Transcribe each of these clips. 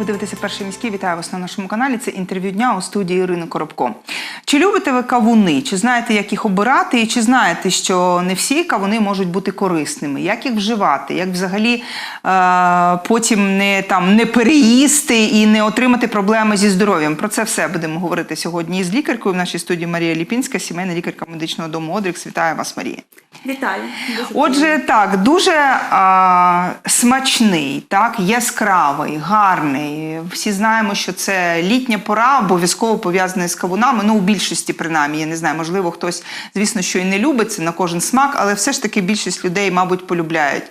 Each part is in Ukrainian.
Ви дивитеся перший міський. Вітаю вас на нашому каналі. Це інтерв'ю дня у студії Ірини Коробко. Чи любите ви кавуни? Чи знаєте, як їх обирати? І чи знаєте, що не всі кавуни можуть бути корисними? Як їх вживати? Як взагалі е- потім не там не переїсти і не отримати проблеми зі здоров'ям? Про це все будемо говорити сьогодні із лікаркою. В нашій студії Марія Ліпінська, сімейна лікарка медичного дому Одрікс. Вітаю вас, Марія. Вітаю. Отже, так, дуже а, смачний, так, яскравий, гарний. Всі знаємо, що це літня пора, обов'язково пов'язана з кавунами. Ну, у більшості, принаймні, я не знаю, можливо, хтось, звісно, що і не любить це на кожен смак, але все ж таки більшість людей, мабуть, полюбляють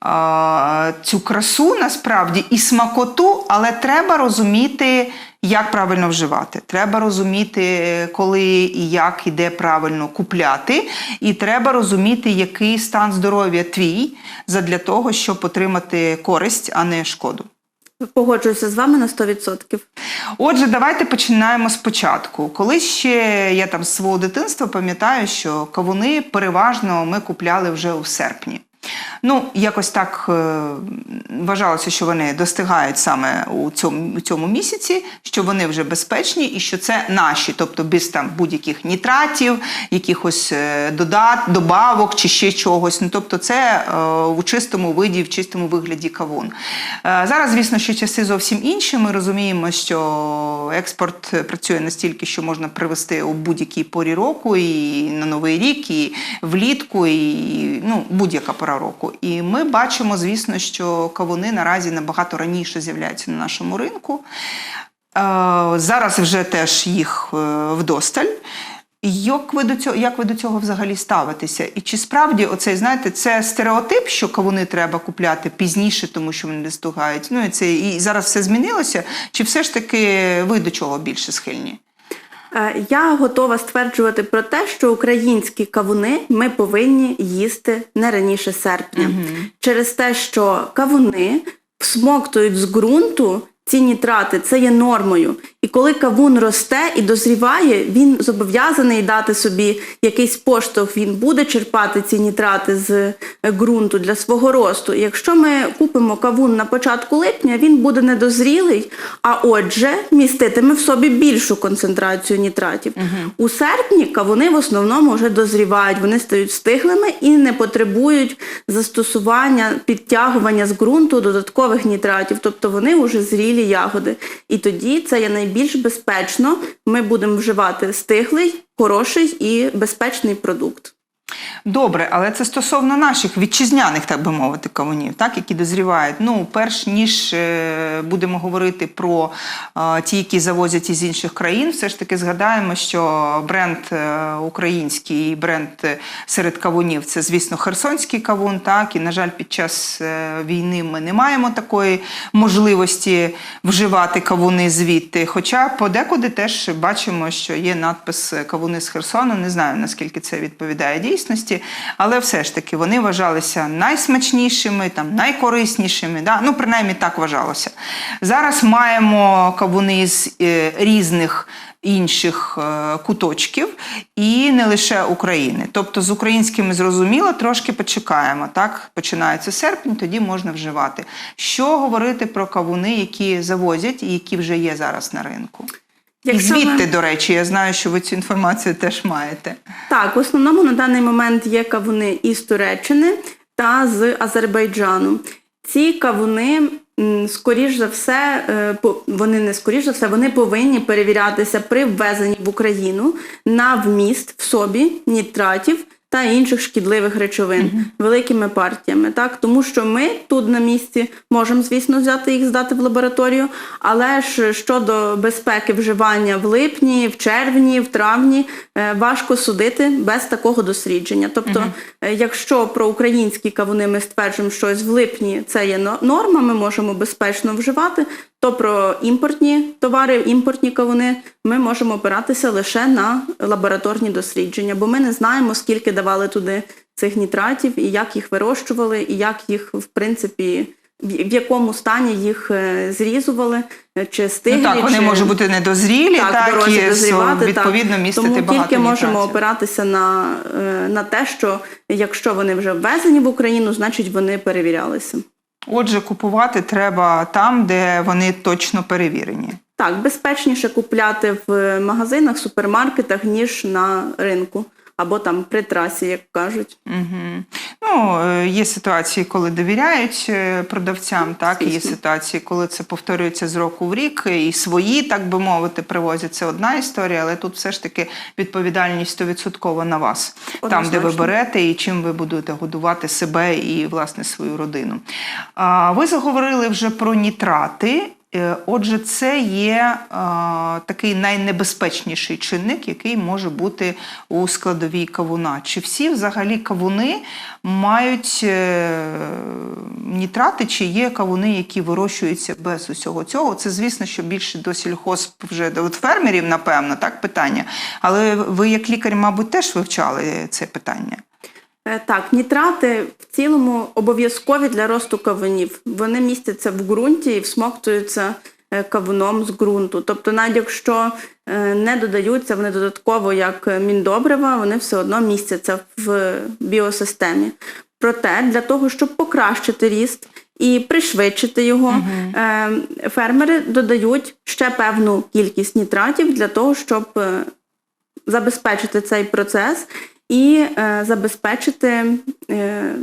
а, цю красу насправді і смакоту, але треба розуміти. Як правильно вживати? Треба розуміти, коли і як і де правильно купляти, і треба розуміти, який стан здоров'я твій задля того, щоб отримати користь, а не шкоду. Погоджуюся з вами на 100%. Отже, давайте починаємо спочатку. Коли ще я там з свого дитинства пам'ятаю, що кавуни переважно ми купляли вже у серпні. Ну, якось так е, вважалося, що вони достигають саме у цьому, у цьому місяці, що вони вже безпечні і що це наші, тобто без там будь-яких нітратів, якихось е, додат, добавок чи ще чогось. Ну, тобто, це е, у чистому виді, в чистому вигляді кавун. Зараз, звісно, що часи зовсім інші. Ми розуміємо, що експорт працює настільки, що можна привезти у будь-якій порі року, і на новий рік, і влітку, і ну, будь-яка пора року. І ми бачимо, звісно, що кавуни наразі набагато раніше з'являються на нашому ринку. Е, Зараз вже теж їх е, вдосталь. Як ви до цього, як ви до цього взагалі ставитеся? І чи справді оцей, знаєте, це стереотип, що кавуни треба купляти пізніше, тому що вони не стугають? Ну і це і зараз все змінилося? Чи все ж таки ви до чого більше схильні? Е, Я готова стверджувати про те, що українські кавуни ми повинні їсти не раніше серпня. Через те, що кавуни всмоктують з ґрунту ці нітрати, це є нормою. І коли кавун росте і дозріває, він зобов'язаний дати собі якийсь поштовх, він буде черпати ці нітрати з е, ґрунту для свого росту. І якщо ми купимо кавун на початку липня, він буде недозрілий, а отже, міститиме в собі більшу концентрацію нітратів. У серпні кавуни в основному вже дозрівають, вони стають стиглими і не потребують застосування підтягування з ґрунту додаткових нітратів, тобто вони вже зрілі ягоди. І тоді це є найбільш безпечно. Ми будемо вживати стиглий, хороший і безпечний продукт. Добре, але це стосовно наших вітчизняних, так би мовити, кавунів, так, які дозрівають. Ну, перш ніж е, будемо говорити про е, ті, які завозять із інших країн, все ж таки згадаємо, що бренд е, український і бренд серед кавунів це, звісно, херсонський кавун. Так, і, на жаль, під час війни ми не маємо такої можливості вживати кавуни звідти. Хоча подекуди теж бачимо, що є надпис кавуни з Херсону. Не знаю, наскільки це відповідає дійсності, але все ж таки вони вважалися найсмачнішими, там, найкориснішими. Да? Ну, принаймні так вважалося. Зараз маємо кавуни з е, різних. Інших е, куточків і не лише України. Тобто з українськими зрозуміло, трошки почекаємо. Так починається серпень, тоді можна вживати. Що говорити про кавуни, які завозять і які вже є зараз на ринку? І звідти, до речі, я знаю, що ви цю інформацію теж маєте. Так, в основному на даний момент є кавуни із Туреччини та з Азербайджану. Ці кавуни, скоріш за все, е, вони не скоріш за все, вони повинні перевірятися при ввезенні в Україну на вміст в собі нітратів та інших шкідливих речовин великими партіями. Так? Тому що ми тут на місці можемо, звісно, взяти їх, здати в лабораторію, але ж щодо безпеки вживання в липні, в червні, в травні е, важко судити без такого дослідження. Тобто, е, якщо про українські кавуни ми стверджуємо, що ось в липні це є норма, ми можемо безпечно вживати, то про імпортні товари, імпортні кавуни ми можемо опиратися лише на лабораторні дослідження, бо ми не знаємо, скільки давали туди цих нітратів, і як їх вирощували, і як їх в принципі. В якому стані їх е, зрізували, е, чи стиглі, Ну так, вони чи... можуть бути недозрілі, так, так, дорозі і дозрівати, відповідно так. містити Тому багато тільки можемо нітратів. опиратися на, е, на те, що якщо вони вже ввезені в Україну, значить вони перевірялися. Отже, купувати треба там, де вони точно перевірені. Так, безпечніше купляти в магазинах, супермаркетах, ніж на ринку або там при трасі, як кажуть. Угу. Ну, е, є ситуації, коли довіряють е, продавцям, так і є ситуації, коли це повторюється з року в рік, і свої, так би мовити, привозять. Це одна історія, але тут все ж таки відповідальність 100% на вас, там, де ви берете і чим ви будете годувати себе і власне свою родину. А, ви заговорили вже про нітрати. Е, Отже, це є е, такий найнебезпечніший чинник, який може бути у складовій кавуна. Чи всі взагалі кавуни мають е, нітрати, чи є кавуни, які вирощуються без усього цього? Це, звісно, що більше до сільхозп вже до фермерів, напевно, так питання. Але ви, як лікар, мабуть, теж вивчали це питання. Е, Так, нітрати в цілому обов'язкові для росту кавунів. Вони містяться в ґрунті і всмоктуються е, кавуном з ґрунту. Тобто, навіть якщо е, не додаються вони додатково як міндобрива, вони все одно містяться в біосистемі. Проте для того, щоб покращити ріст і пришвидшити його, е, фермери додають ще певну кількість нітратів для того, щоб забезпечити цей процес і е, забезпечити е,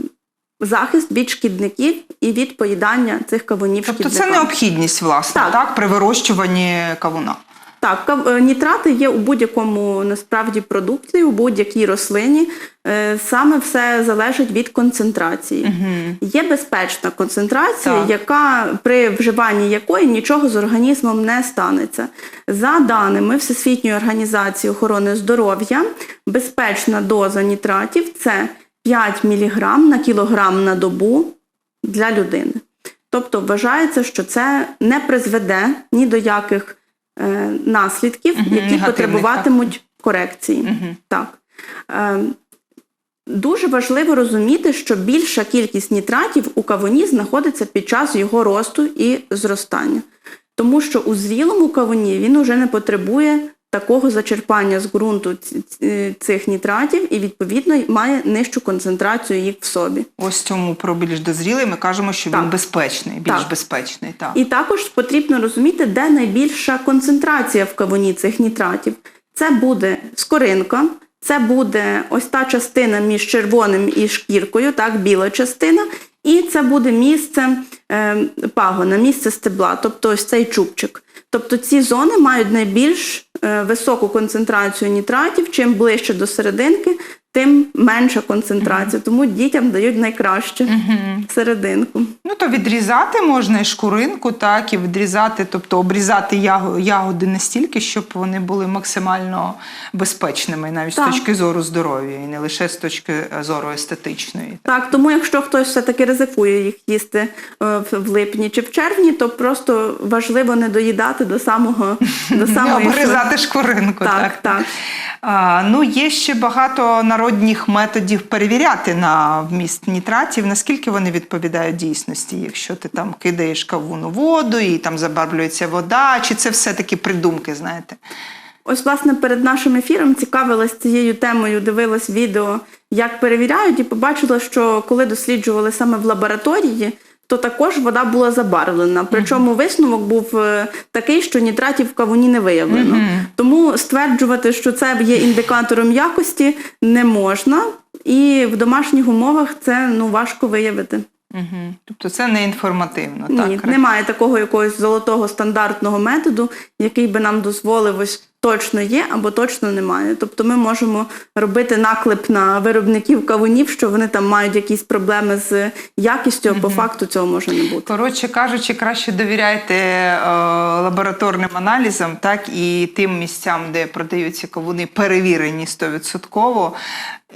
захист від шкідників і від поїдання цих кавунів Тобто це необхідність, власне, так. Так. при вирощуванні кавуна. Так, е, нітрати є у будь-якому насправді продукті, у будь-якій рослині. Е, Саме все залежить від концентрації. Є безпечна концентрація, Так. яка при вживанні якої нічого з організмом не станеться. За даними Всесвітньої організації охорони здоров'я, безпечна доза нітратів це 5 мг на кілограм на добу для людини. Тобто вважається, що це не призведе ні до яких наслідків, угу, які негативних, потребуватимуть корекції. Угу. Так. Е, Дуже важливо розуміти, що більша кількість нітратів у кавуні знаходиться під час його росту і зростання. Тому що у зрілому кавуні він уже не потребує такого зачерпання з ґрунту ці- цих нітратів і, відповідно, має нижчу концентрацію їх в собі. Ось цьому про більш дозрілий ми кажемо, що він безпечний, більш Так. безпечний. Так. І також потрібно розуміти, де найбільша концентрація в кавуні цих нітратів. Це буде скоринка, це буде ось та частина між червоним і шкіркою, так, біла частина, і це буде місце е, пагона, місце стебла, тобто ось цей чубчик. Тобто ці зони мають найбільш е, високу концентрацію нітратів. Чим ближче до серединки, тим менша концентрація. Тому дітям дають найкраще серединку. Ну то відрізати можна і шкуринку, так, і відрізати, тобто обрізати ягоди настільки, щоб вони були максимально безпечними, навіть Так. з точки зору здоров'я, і не лише з точки зору естетичної. Так, тому якщо хтось все-таки ризикує їх їсти е, в липні чи в червні, то просто важливо не доїдати до самого до самої обрізати шкуринку. Так, Так, так. А, ну, є ще багато народних методів перевіряти на вміст нітратів, наскільки вони відповідають дійсності, якщо ти там кидаєш кавуну воду і там забарвлюється вода, чи це все-таки придумки, знаєте? Ось, власне, перед нашим ефіром цікавилась цією темою, дивилась відео, як перевіряють, і побачила, що коли досліджували саме в лабораторії, то також вода була забарвлена. Причому висновок був е, такий, що нітратів в кавуні не виявлено. Тому стверджувати, що це є індикатором якості, не можна. І в домашніх умовах це ну важко виявити. Угу. Тобто це не інформативно. Ні, так? немає такого якогось золотого стандартного методу, який би нам дозволив ось точно є або точно немає. Тобто ми можемо робити наклеп на виробників кавунів, що вони там мають якісь проблеми з якістю, а по факту цього може не бути. Коротше кажучи, краще довіряйте е, лабораторним аналізам, так і тим місцям, де продаються кавуни, перевірені 100%,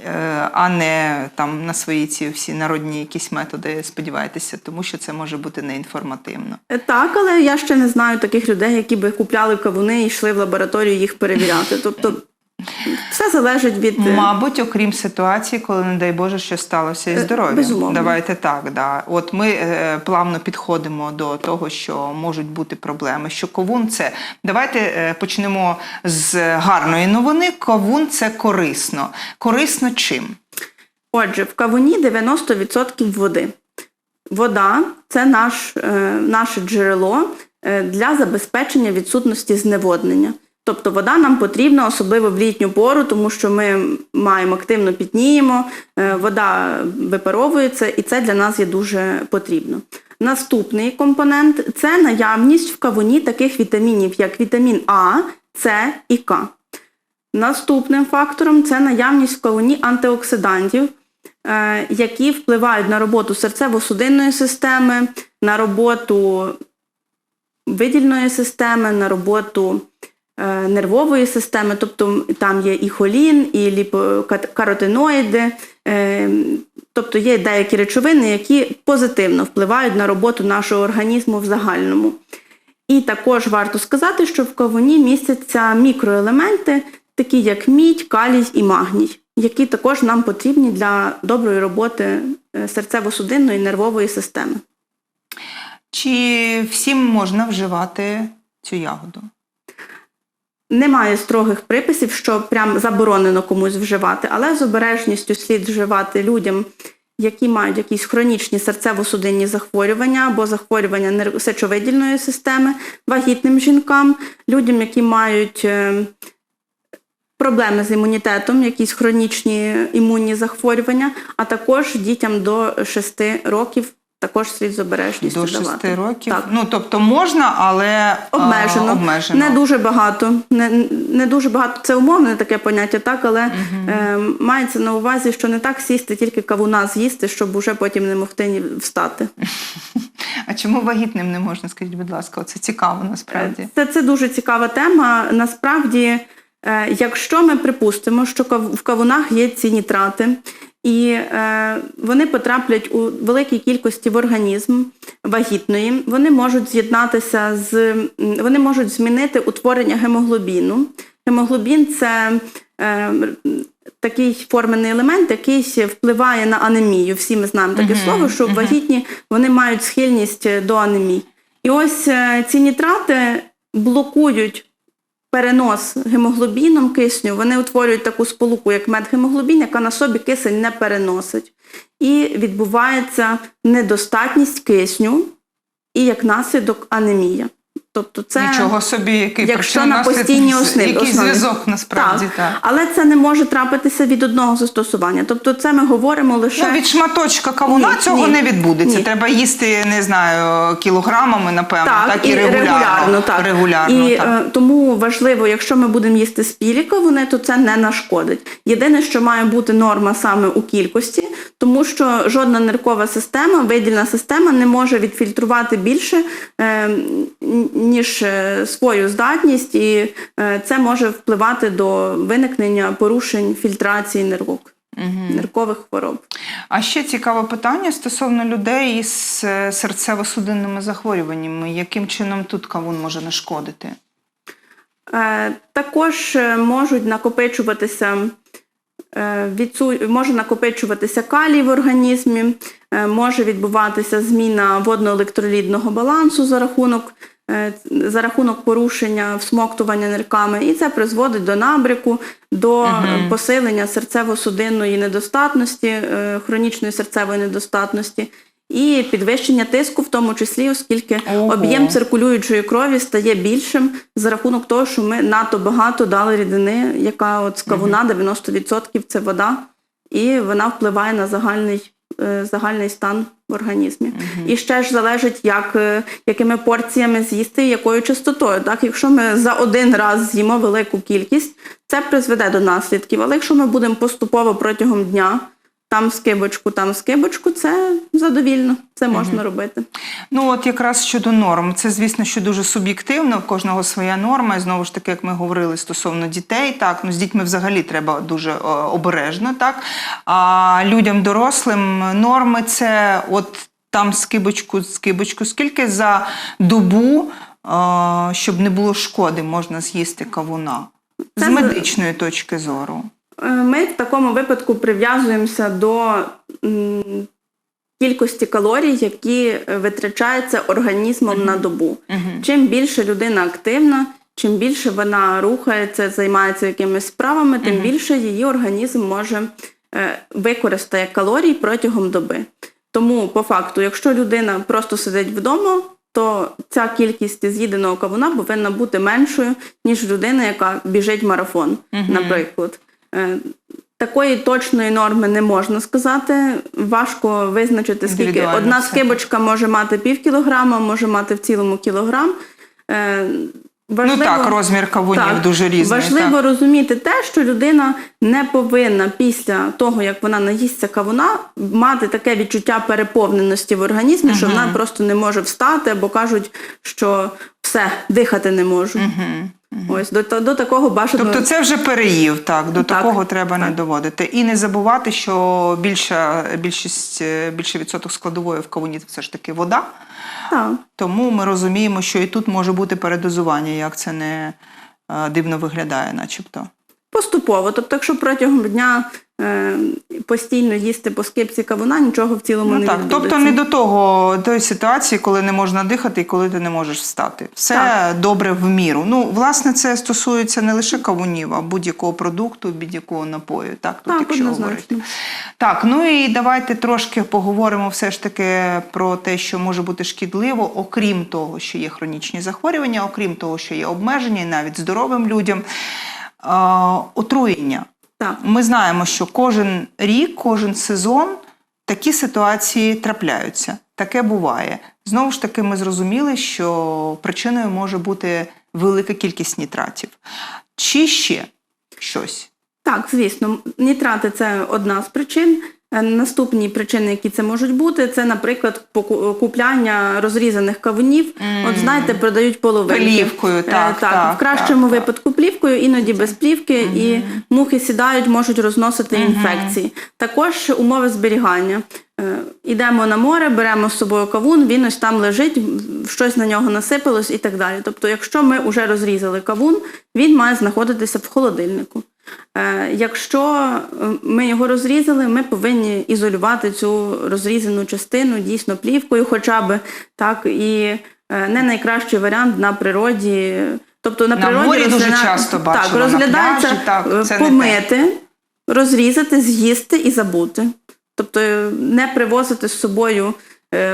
е, а не там на свої ці всі народні якісь методи сподівайтеся, тому що це може бути неінформативно. Е, Так, але я ще не знаю таких людей, які би купляли кавуни і йшли в лабораторію їх перевіряти. Тобто все залежить від е, Мабуть, окрім ситуації, коли, не дай Боже, що сталося із Е, здоров'ям. безумовно. Давайте так. Да. От ми е, плавно підходимо до того, що можуть бути проблеми. Що ковун це. Давайте е, почнемо з гарної новини. Ковун це корисно. Корисно чим? Отже, в кавуні 90% води. Вода це наш, е, наше джерело е, для забезпечення відсутності зневоднення. Тобто вода нам потрібна, особливо в літню пору, тому що ми маємо активно пітніємо, е, вода випаровується, і це для нас є дуже потрібно. Наступний компонент це наявність в кавуні таких вітамінів, як вітамін А, С і К. Наступним фактором це наявність в кавуні антиоксидантів, е, які впливають на роботу серцево-судинної системи, на роботу видільної системи, на роботу нервової системи, тобто там є і холін, і ліпокаротиноїди, е, тобто є деякі речовини, які позитивно впливають на роботу нашого організму в загальному. І також варто сказати, що в кавуні містяться мікроелементи, такі як мідь, калій і магній, які також нам потрібні для доброї роботи е, серцево-судинної нервової системи. Чи всім можна вживати цю ягоду? Немає строгих приписів, що прям заборонено комусь вживати, але з обережністю слід вживати людям, які мають якісь хронічні серцево-судинні захворювання або захворювання сечовидільної системи, вагітним жінкам, людям, які мають е, проблеми з імунітетом, якісь хронічні імунні захворювання, а також дітям до 6 років також слід з обережністю До 6 давати. років? Так. Ну, тобто можна, але Обмежено. а, обмежено. Не дуже багато. Не, не дуже багато. Це умовне таке поняття, так, але е, мається на увазі, що не так сісти, тільки кавуна з'їсти, щоб уже потім не могти ні встати. А чому вагітним не можна, скажіть, будь ласка, це цікаво насправді. Це, це дуже цікава тема. Насправді, якщо ми припустимо, що в кавунах є ці нітрати, і е, вони потраплять у великій кількості в організм вагітної, вони можуть з'єднатися з вони можуть змінити утворення гемоглобіну. Гемоглобін це е, такий формений елемент, який впливає на анемію. Всі ми знаємо таке Мгм, слово, що вагітні вони мають схильність до анемії. І ось е, ці нітрати блокують перенос гемоглобіном кисню. Вони утворюють таку сполуку, як медгемоглобін, яка на собі кисень не переносить. І відбувається недостатність кисню, і як наслідок анемія. Тобто це Нічого собі, який якщо на постійній основі. який зв'язок насправді так. Так. Але це не може трапитися від одного застосування. Тобто, це ми говоримо лише Ну, від шматочка кавуна Ні, цього ні. не відбудеться. Ні. Треба їсти, не знаю, кілограмами, напевно, так, і, регулярно. регулярно, так. Регулярно, і так. е, тому важливо, якщо ми будемо їсти спілі кавуни, то це не нашкодить. Єдине, що має бути норма саме у кількості, тому що жодна ниркова система, видільна система не може відфільтрувати більше, е, ніж е, свою здатність, і е, це може впливати до виникнення порушень фільтрації нирок, ниркових хвороб. А ще цікаве питання стосовно людей із е, серцево-судинними захворюваннями. Яким чином тут кавун може нашкодити? Е, Також можуть накопичуватися е, відсу- може накопичуватися калій в організмі, е, може відбуватися зміна водно-електролітного балансу за рахунок, за рахунок порушення всмоктування нирками, і це призводить до набряку, до е, посилення серцево-судинної недостатності, е, хронічної серцевої недостатності. І підвищення тиску, в тому числі, оскільки Ого. об'єм циркулюючої крові стає більшим за рахунок того, що ми надто багато дали рідини, яка от з кавуна 90% це вода, і вона впливає на загальний, е, загальний стан в організмі. І ще ж залежить, як, е, якими порціями з'їсти і якою частотою. Так? Якщо ми за один раз з'їмо велику кількість, це призведе до наслідків. Але якщо ми будемо поступово протягом дня. Там скибочку, там скибочку, це задовільно, це можна робити. Ну, от якраз щодо норм, це звісно, що дуже суб'єктивно, в кожного своя норма. І знову ж таки, як ми говорили стосовно дітей, так ну з дітьми взагалі треба дуже е, обережно, так а людям дорослим норми це от там скибочку, скибочку, скільки за добу, е, щоб не було шкоди, можна з'їсти кавуна з медичної точки зору. Е, Ми в такому випадку прив'язуємося до кількості калорій, які витрачаються організмом на добу. Мгм. Чим більше людина активна, чим більше вона рухається, займається якимись справами, тим більше її організм може е, використає калорій протягом доби. Тому, по факту, якщо людина просто сидить вдома, то ця кількість з'їденого кавуна повинна бути меншою, ніж людина, яка біжить марафон, наприклад. Е, Такої точної норми не можна сказати. Важко визначити, скільки одна скибочка може мати пів кілограма, може мати в цілому кілограм. Е, Ну так, розмір кавунів дуже різний. Важливо так. розуміти те, що людина не повинна після того, як вона наїсться кавуна, мати таке відчуття переповненості в організмі, що вона просто не може встати, або кажуть, що все, дихати не можу. Ось до, до такого бажано. Тобто це вже переїв, так, до Так, такого треба не доводити. І не забувати, що більша, більшість, більший відсоток складової в кавуні це все ж таки вода. Так. Тому ми розуміємо, що і тут може бути передозування, як це не е, дивно виглядає, начебто. Поступово. Тобто, якщо протягом дня постійно їсти по скипці кавуна, нічого в цілому Ну не так, відбудеться. тобто не до того тої ситуації, коли не можна дихати і коли ти не можеш встати. Все Так. добре в міру. Ну, власне, це стосується не лише кавунів, а будь-якого продукту, будь-якого напою. Так, тут, Так, якщо говорити. Так, ну і давайте трошки поговоримо все ж таки про те, що може бути шкідливо, окрім того, що є хронічні захворювання, окрім того, що є обмеження, і навіть здоровим людям. Е, отруєння. Так. Ми знаємо, що кожен рік, кожен сезон такі ситуації трапляються. Таке буває. Знову ж таки, ми зрозуміли, що причиною може бути велика кількість нітратів. Чи ще щось? Так, звісно, нітрати це одна з причин. Е, Наступні причини, які це можуть бути, це, наприклад, купляння розрізаних кавунів. От знаєте, продають половинки. Плівкою, Е, так, так, в кращому так, так. випадку плівкою, іноді без плівки, і мухи сідають, можуть розносити інфекції. Також умови зберігання. Е, Ідемо на море, беремо з собою кавун, він ось там лежить, щось на нього насипалось і так далі. Тобто, якщо ми вже розрізали кавун, він має знаходитися в холодильнику. Е, Якщо е, ми його розрізали, ми повинні ізолювати цю розрізану частину дійсно плівкою, хоча б так і е, не найкращий варіант на природі. Тобто на, На природі морі дуже розгляда- часто так, бачимо, на пляжі, так, помити, розрізати, з'їсти і забути. Тобто не привозити з собою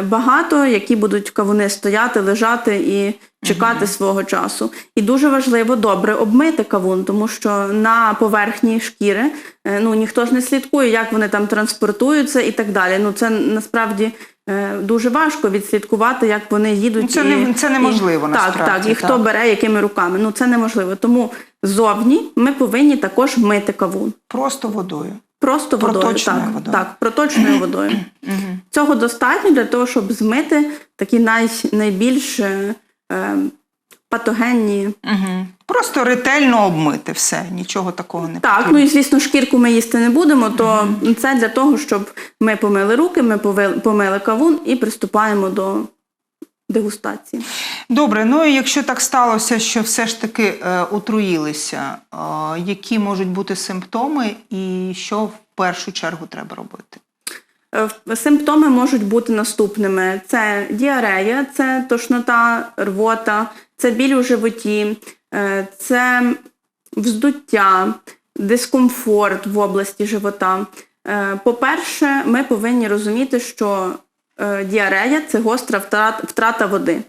багато, які будуть кавуни стояти, лежати і чекати свого часу. І дуже важливо добре обмити кавун, тому що на поверхні шкіри е, ну ніхто ж не слідкує, як вони там транспортуються і так далі. Ну це насправді. е, Дуже важко відслідкувати, як вони їдуть. Це і, не- це неможливо, і, Так, насправді, так, і хто бере якими руками. Ну це неможливо. Тому зовні ми повинні також мити кавун. Просто водою. Просто водою. Проточною так, водою. так, проточною водою. Цього достатньо для того, щоб змити такі най, найбільш е, е, патогенні. Угу. Просто ретельно обмити все, нічого такого не Так, потрібно. ну і звісно, шкірку ми їсти не будемо, то це для того, щоб ми помили руки, ми помили кавун і приступаємо до дегустації. Добре, ну і якщо так сталося, що все ж таки е, отруїлися, е, які можуть бути симптоми і що в першу чергу треба робити? Е, Симптоми можуть бути наступними: це діарея, це тошнота, рвота, це біль у животі, е, це вздуття, дискомфорт в області живота. Е, По-перше, ми повинні розуміти, що діарея це гостра втрата води.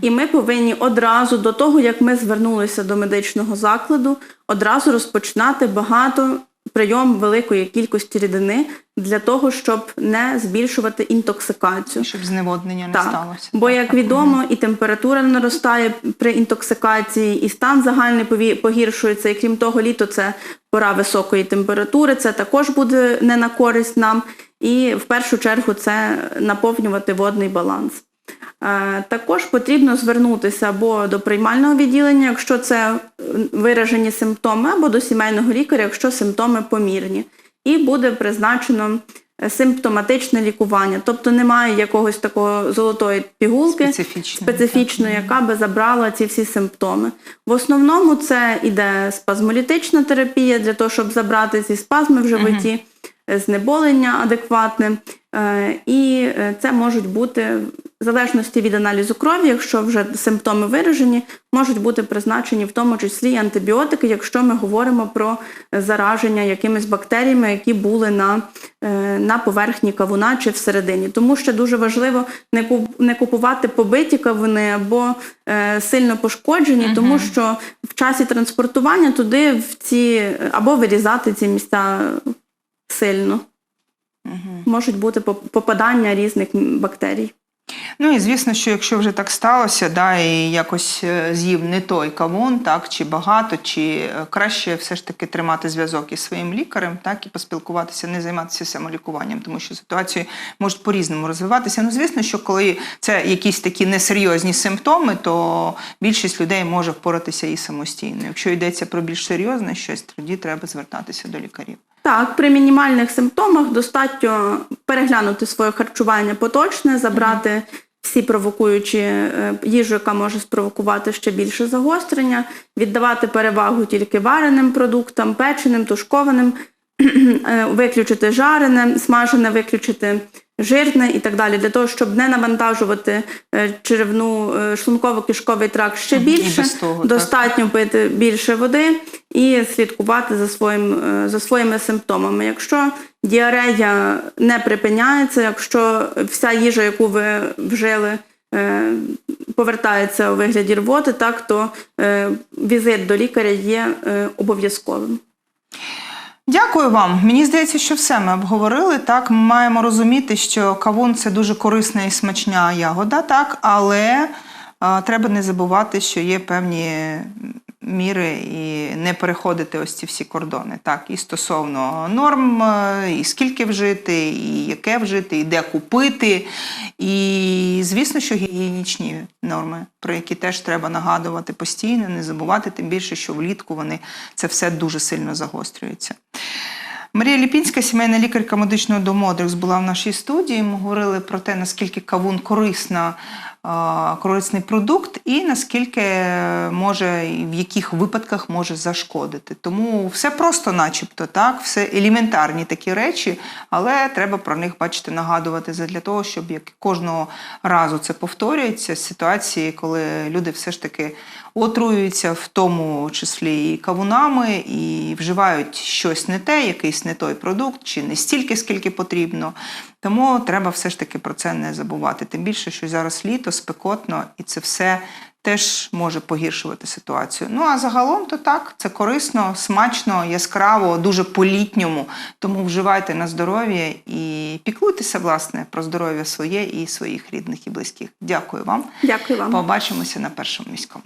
І ми повинні одразу до того, як ми звернулися до медичного закладу, одразу розпочинати багато прийом великої кількості рідини для того, щоб не збільшувати інтоксикацію. Щоб зневоднення не Так, сталося. бо Так, як так. відомо, і температура наростає при інтоксикації, і стан загальний погіршується. І крім того, літо це пора високої температури. Це також буде не на користь нам. І в першу чергу це наповнювати водний баланс. Е, Також потрібно звернутися або до приймального відділення, якщо це е, виражені симптоми, або до сімейного лікаря, якщо симптоми помірні. І буде призначено е, симптоматичне лікування. Тобто немає якогось такого золотої пігулки Специфічної, яка би забрала ці всі симптоми. В основному це іде спазмолітична терапія для того, щоб забрати ці спазми в животі, знеболення адекватне. Е, І е, це можуть бути в залежності від аналізу крові, якщо вже симптоми виражені, можуть бути призначені в тому числі і антибіотики, якщо ми говоримо про зараження якимись бактеріями, які були на е, на поверхні кавуна чи всередині. Тому що дуже важливо не купувати побиті кавуни або сильно пошкоджені, тому що в часі транспортування туди в ці або вирізати ці місця сильно. Можуть бути поп- попадання різних бактерій. Ну і звісно, що якщо вже так сталося, да, і якось е, з'їв не той кавун, так, чи багато, чи е, краще все ж таки тримати зв'язок із своїм лікарем, так, і поспілкуватися, не займатися самолікуванням, тому що ситуації можуть по-різному розвиватися. Ну, звісно, що коли це якісь такі несерйозні симптоми, то більшість людей може впоратися і самостійно. Якщо йдеться про більш серйозне щось, тоді треба звертатися до лікарів. Так, при мінімальних симптомах достатньо переглянути своє харчування поточне, забрати всі провокуючі е, їжу, яка може спровокувати ще більше загострення, віддавати перевагу тільки вареним продуктам, печеним, тушкованим, виключити жарене, смажене, виключити жирне і так далі, для того, щоб не навантажувати е, черевну е, шлунково-кишковий тракт ще більше. того, так. достатньо пити більше води і слідкувати за, своїм, е, за своїми симптомами. Якщо діарея не припиняється, якщо вся їжа, яку ви вжили, е, повертається у вигляді рвоти, так то е, візит до лікаря є е, обов'язковим. Дякую вам. Мені здається, що все ми обговорили. Так, ми маємо розуміти, що кавун це дуже корисна і смачна ягода, так, але е, треба не забувати, що є певні міри і не переходити ось ці всі кордони. Так, і стосовно норм, е, і скільки вжити, і яке вжити, і де купити. І звісно, що гігієнічні норми, про які теж треба нагадувати постійно, не забувати, тим більше, що влітку вони це все дуже сильно загострюється. Марія Ліпінська, сімейна лікарка медичного дому Одрекс, була в нашій студії. Ми говорили про те, наскільки кавун корисна, корисний продукт, і наскільки може в яких випадках може зашкодити. Тому все просто, начебто, так, все елементарні такі речі, але треба про них бачити, нагадувати для того, щоб як кожного разу це повторюється ситуації, коли люди все ж таки отруюються в тому числі і кавунами, і вживають щось не те, якийсь не той продукт, чи не стільки, скільки потрібно. Тому треба все ж таки про це не забувати. Тим більше, що зараз літо спекотно, і це все теж може погіршувати ситуацію. Ну а загалом то так, це корисно, смачно, яскраво, дуже по-літньому. Тому вживайте на здоров'я і піклуйтеся, власне, про здоров'я своє і своїх рідних і близьких. Дякую вам. Дякую вам. Побачимося на першому міському.